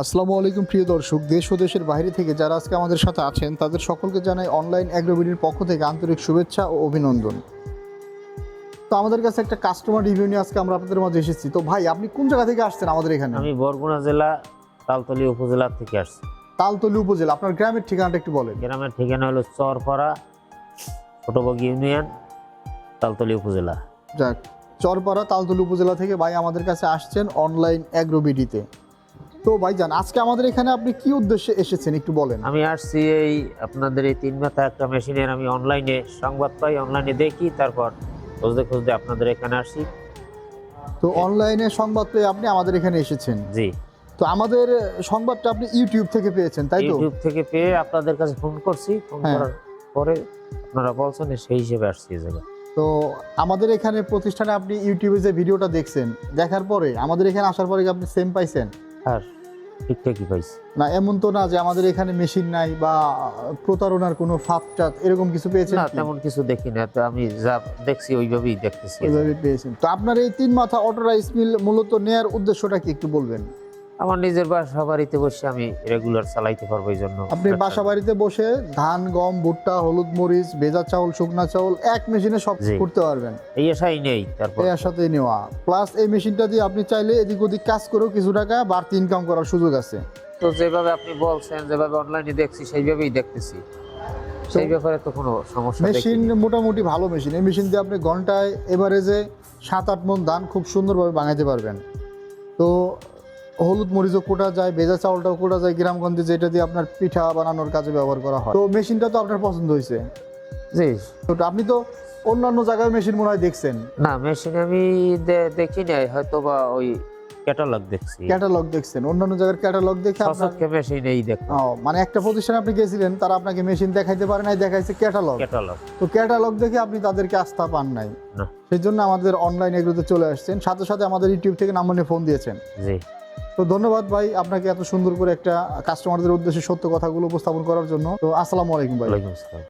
আসসালামু আলাইকুম প্রিয় দর্শক। দেশ ও দেশের বাইরে থেকে যারা আজকে আমাদের সাথে আছেন তাদের সকলকে জানাই অনলাইন অ্যাগ্রোবিডির পক্ষ থেকে আন্তরিক শুভেচ্ছা ও অভিনন্দন। তো আমাদের কাছে একটা কাস্টমার রিভিউ নিয়ে আজকে আমরা আপনাদের মাঝে এসেছি। তো ভাই আপনি কোন জায়গা থেকে আসছেন আমাদের এখানে? আমি বরগুনা জেলা তালতলি উপজেলা থেকে আসছি। তালতলি উপজেলা আপনার গ্রামের ঠিকানাটা একটু বলেন। গ্রামের ঠিকানা হলো চরপাড়া ছোটবগি ইউনিয়ন তালতলি উপজেলা। যাক চরপাড়া তালতলি উপজেলা থেকে ভাই আমাদের কাছে আসছেন অনলাইন অ্যাগ্রোবিডিতে। তো ভাইজান আজকে আমাদের এখানে আপনি কি উদ্দেশ্যে এসেছেন একটু বলেন? আমি আসছি এই আপনাদের এই তিন মাথা একটা মেশিনের আমি অনলাইনে সংবাদ পাই অনলাইনে দেখি তারপর খুঁজতে খুঁজতে আপনাদের এখানে আসি। তো অনলাইনে সংবাদ পেয়ে আপনি আমাদের এখানে এসেছেন? জি। তো আমাদের সংবাদটা আপনি ইউটিউব থেকে পেয়েছেন তাই তো? ইউটিউব থেকে পেয়ে আপনাদের কাছে ফোন করছি ফোন হ্যাঁ। করার পরে আপনারা বলছেন সেই হিসেবে আসছি এই জায়গায়। তো আমাদের এখানে প্রতিষ্ঠানে আপনি ইউটিউবে যে ভিডিওটা দেখছেন দেখার পরে আমাদের এখানে আসার পরে কি আপনি সেম পাইছেন? আর ঠিকঠাকই পাইছি। না এমন তো না যে আমাদের এখানে মেশিন নাই বা প্রতারণার কোনো ফাঁদ টাত এরকম কিছু পেয়েছেন না তেমন কিছু দেখি না তো আমি যা দেখছি ওইভাবেই দেখতেছি। ওইভাবেই পেয়েছেন। তো আপনার এই তিন মাথা অটো রাইস মিল মূলত নেয়ার উদ্দেশ্যটা কি একটু বলবেন? আমার নিজের বাসা বাড়িতে বসে আমি রেগুলার চালাইতে পারব এই জন্য আপনি বাসা বাড়িতে বসে ধান গম ভুট্টা হলুদ মরিচ ভেজা চাউল শুকনা চাউল এক মেশিনে সব। করতে পারবেন। এই আশাই নেই তারপর? এর সাথে নেওয়া। প্লাস এই মেশিনটা দিয়ে আপনি চাইলে এদিক ওদিক কাজ করেও কিছু টাকা বাড়তি ইনকাম করার সুযোগ আছে। তো যেভাবে আপনি বলছেন যেভাবে অনলাইনে দেখছি সেইভাবেই দেখতেছি। সেই ব্যাপারে তো কোনো সমস্যা মেশিন মোটামুটি ভালো মেশিন। এই মেশিন দিয়ে আপনি ঘন্টায় এভারেজে সাত আট মন ধান খুব সুন্দরভাবে বানাইতে পারবেন। তো হলুদ মরিচও কোটা যায় ভেজা চাউলটাও কোটা যায় গ্রামগঞ্জে যেটা দিয়ে আপনার পিঠা বানানোর কাজে ব্যবহার করা হয়। তো মেশিনটা তো আপনার পছন্দ হয়েছে? জি। আপনি তো অন্যান্য জায়গায় মেশিন মনে হয় দেখছেন। না মেশিন আমি দেখি নাই হয়তো বা ওই ক্যাটালগ দেখছি। ক্যাটালগ দেখছেন অন্যান্য জায়গার ক্যাটালগ দেখে সশস্ত্র মেশিন এই মানে একটা প্রতিষ্ঠানে আপনি গেছিলেন তারা আপনাকে মেশিন দেখাইতে পারে নাই দেখাইছে ক্যাটালগ। ক্যাটালগ। তো ক্যাটালগ দেখে আপনি তাদেরকে আস্থা পান নাই। সেই জন্য আমাদের অনলাইন এগুলোতে চলে আসছেন। সাথে সাথে আমাদের ইউটিউব থেকে নাম্বার নিয়ে ফোন দিয়েছেন। জি। তো ধন্যবাদ ভাই আপনাকে এত সুন্দর করে একটা কাস্টমারদের উদ্দেশ্যে সত্য কথাগুলো উপস্থাপন করার জন্য। তো আসসালামু আলাইকুম ভাই।